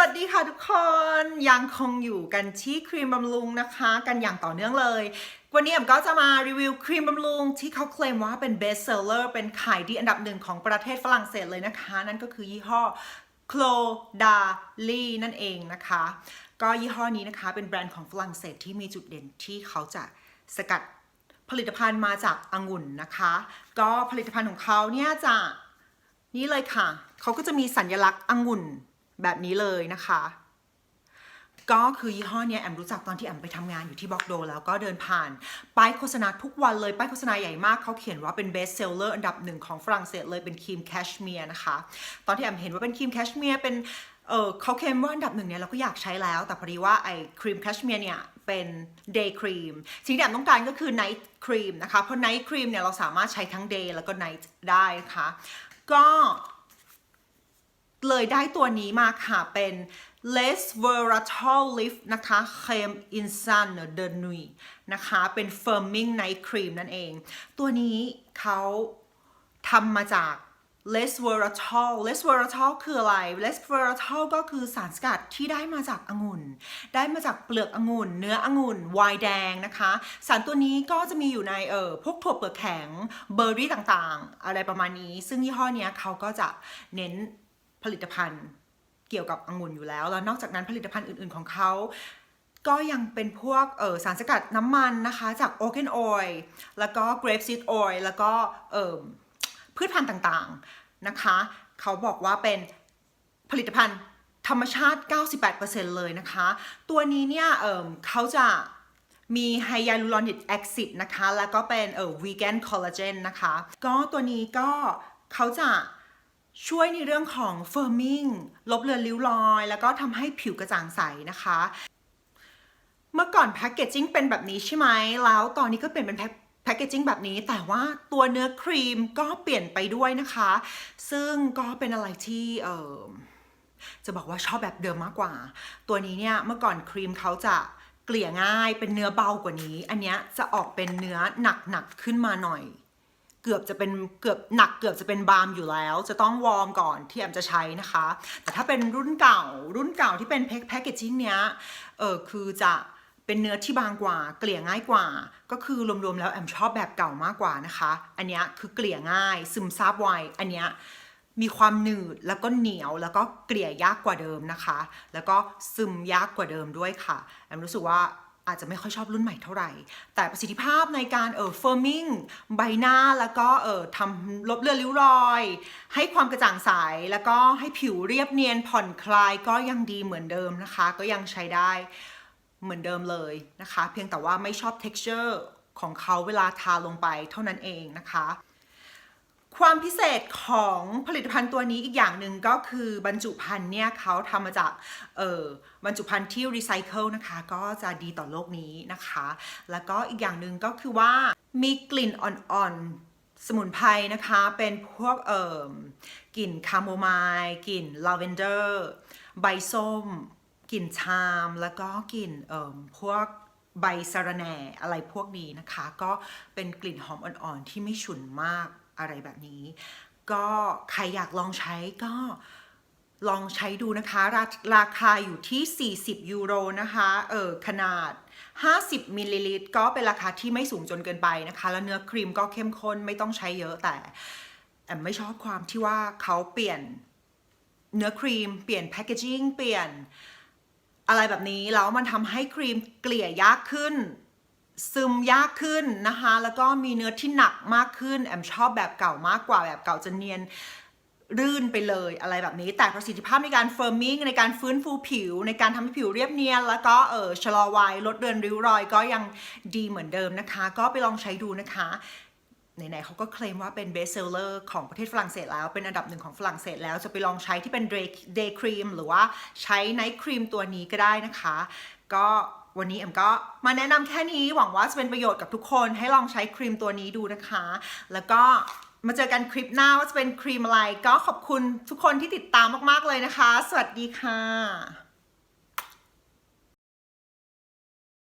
วัสดีค่ะทุกคนยังคงอยู่กันที่ครีมบำรุงนะคะ กันอย่างต่อเนื่องเลย วันนี้แอมก็จะมารีวิวครีมบำรุงที่เขาเคลมว่าเป็น best seller เป็นขายดีอันดับหนึ่งของประเทศฝรั่งเศสเลยนะคะ นั่นก็คือยี่ห้อ c l o d a l i นั่นเองนะคะ ก็ยี่ห้อนี้นะคะเป็นแบรนด์ของฝรั่งเศสที่มีจุดเด่นที่เขาจะสกัดผลิตภัณฑ์มาจากองุ่นนะคะ ก็ผลิตภัณฑ์ของเขาเนี่ยจะนี่เลยค่ะ เขาก็จะมีสัญลักษณ์องุ่น แบบนี้เลยนะคะ ก็คือยี่ห้อเนี้ยแอมรู้จักตอนที่แอมไปทำงานอยู่ที่บ็อกโด แล้วก็เดินผ่านป้ายโฆษณาทุกวันเลย ป้ายโฆษณาใหญ่มากเขาเขียนว่าเป็นเบสเซลเลอร์อันดับหนึ่งของฝรั่งเศสเลยเป็นครีมแคชเมียร์นะคะ ตอนที่แอมเห็นว่าเป็นครีมแคชเมียร์เป็นเออเขาเคลมว่าอันดับหนึ่งเนี่ยเราก็อยากใช้แล้ว แต่พอดีว่าไอ้ครีมแคชเมียร์เนี่ยเป็นเดย์ครีมสิ่งที่แอมต้องการก็คือไนท์ครีมนะคะ เพราะไนท์ครีมเนี่ยเราสามารถใช้ทั้งเดย์แล้วก็ไนท์ได้นะคะ ก็ เลยได้ตัวนี้มาค่ะ เป็น Les Versatile Lift นะคะ Creme Insane de Nuit นะคะ เป็น Firming Night Cream นั่นเอง ตัวนี้เขาทำมาจาก Les Versatile Les Versatile คืออะไร Les Versatile ก็คือสารสกัดที่ได้มาจากองุ่น ได้มาจากเปลือกองุ่น เนื้อองุ่นไวน์แดงนะคะ สารตัวนี้ก็จะมีอยู่ในเอ่อพวกถั่วเปลือกแข็งเบอร์รี่ต่างๆ อะไรประมาณนี้ ซึ่งยี่ห้อนี้เขาก็จะเน้น ผลิตภัณฑ์เกี่ยวกับองุ่นอยู่แล้ว แล้วนอกจากนั้นผลิตภัณฑ์อื่น ๆของเขาก็ยังเป็นพวกเออสารสกัดน้ำมันนะคะจากโอเ n นออยล์แล้วก็เกรปซีดออยล์แล้วก็เออพืชพันธุ์ต่างๆนะคะ เขาบอกว่าเป็นผลิตภัณฑ์ธรรมชาติ 98%เลยนะคะ ตัวนี้เนี่ยเออเขาจะมีไฮยาลูรอนิกแอซิดนะคะ แล้วก็เป็นเออวีแกนคอลลาเจนนะคะ ก็ตัวนี้ก็เขาจะ ช่วยในเรื่องของเฟิร์มิงลบเลือนริ้วรอย แล้วก็ทำให้ผิวกระจ่างใสนะคะ เมื่อก่อนแพคเกจจิ้งเป็นแบบนี้ใช่ไหม แล้วตอนนี้ก็เปลี่ยนเป็นแพ็คแพคเกจจิ้งแบบนี้แต่ว่าตัวเนื้อครีมก็เปลี่ยนไปด้วยนะคะ ซึ่งก็เป็นอะไรที่เออจะบอกว่าชอบแบบเดิมมากกว่า ตัวนี้เนี่ยเมื่อก่อนครีมเขาจะเกลี่ยง่ายเป็นเนื้อเบากว่านี้ อันเนี้ยจะออกเป็นเนื้อหนักๆขึ้นมาหน่อย เกือบจะเป็นเกือบหนักเกือบจะเป็นบาล์มอยู่แล้ว จะต้องวอร์มก่อนที่แอมจะใช้นะคะ แต่ถ้าเป็นรุ่นเก่า รุ่นเก่าที่เป็นแพ็กเกจจิ้งเนี้ยเออคือจะเป็นเนื้อที่บางกว่า เกลี่ยง่ายกว่า ก็คือรวมๆแล้วแอมชอบแบบเก่ามากกว่านะคะ อันนี้คือเกลี่ยง่ายซึมซาบไวอันนี้มีความหนืดแล้วก็เหนียวแล้วก็เกลี่ยยากกว่าเดิมนะคะ แล้วก็ซึมยากกว่าเดิมด้วยค่ะแอมรู้สึกว่า อาจจะไม่ค่อยชอบรุ่นใหม่เท่าไหร่ แต่ประสิทธิภาพในการเออเฟิร์มิงใบหน้าแล้วก็เออทำลบเลือนริ้วรอย ให้ความกระจ่างใสแล้วก็ให้ผิวเรียบเนียนผ่อนคลายก็ยังดีเหมือนเดิมนะคะ ก็ยังใช้ได้เหมือนเดิมเลยนะคะ เพียงแต่ว่าไม่ชอบ texture ของเขาเวลาทาลงไปเท่านั้นเองนะคะ ความพิเศษของผลิตภัณฑ์ตัวนี้อีกอย่างหนึ่งก็คือบรรจุภัณฑ์เนี่ยเขาทำมาจากเออบรรจุภัณฑ์ที่รีไซเคิลนะคะก็จะดีต่อโลกนี้นะคะ แล้วก็อีกอย่างหนึ่งก็คือว่ามีกลิ่นอ่อนๆ สมุนไพรนะคะเป็นพวกเอ่อกลิ่นคาโมไมล์กลิ่นลาเวนเดอร์ใบส้ม กลิ่นชาม แล้วก็กลิ่นเอ่อพวกใบสะระแหน่อะไรพวกนี้นะคะ ก็เป็นกลิ่นหอมอ่อนๆที่ไม่ฉุนมาก อะไรแบบนี้ ก็ใครอยากลองใช้ก็ลองใช้ดูนะคะราราคาอยู่ที่ 40 ยูโรนะคะเออขนาด 50มิลลิลิตรก็เป็นราคาที่ไม่สูงจนเกินไปนะคะ แล้วเนื้อครีมก็เข้มข้นไม่ต้องใช้เยอะแต่แอมไม่ชอบความที่ว่าเขาเปลี่ยนเนื้อครีม เปลี่ยนแพคเกจิ้งเปลี่ยนอะไรแบบนี้แล้วมันทำให้ครีมเกลี่ยยากขึ้น ซึมยากขึ้นนะคะ แล้วก็มีเนื้อที่หนักมากขึ้น แอมชอบแบบเก่ามากกว่าแบบเก่าจะเนียนรื่นไปเลยอะไรแบบนี้ แต่ประสิทธิภาพในการเฟิร์มมิ่งในการฟื้นฟูผิว ในการทำให้ผิวเรียบเนียน แล้วก็เออชะลอวัยลดเรือนริ้วรอยก็ยังดีเหมือนเดิมนะคะ ก็ไปลองใช้ดูนะคะไหนๆเขาก็เคลมว่าเป็นเบสเซลเลอร์ของประเทศฝรั่งเศสแล้ว เป็นอันดับหนึ่งของฝรั่งเศสแล้วจะไปลองใช้ที่เป็นเดย์ครีมหรือว่าใช้ไนท์ครีมตัวนี้ก็ได้นะคะ ก็วันนี้เอ็มก็มาแนะนำแค่นี้หวังว่าจะเป็นประโยชน์กับทุกคนให้ลองใช้ครีมตัวนี้ดูนะคะ แล้วก็มาเจอกันคลิปหน้าว่าจะเป็นครีมอะไร ก็ขอบคุณทุกคนที่ติดตามมาก ๆ เลยนะคะ สวัสดีค่ะ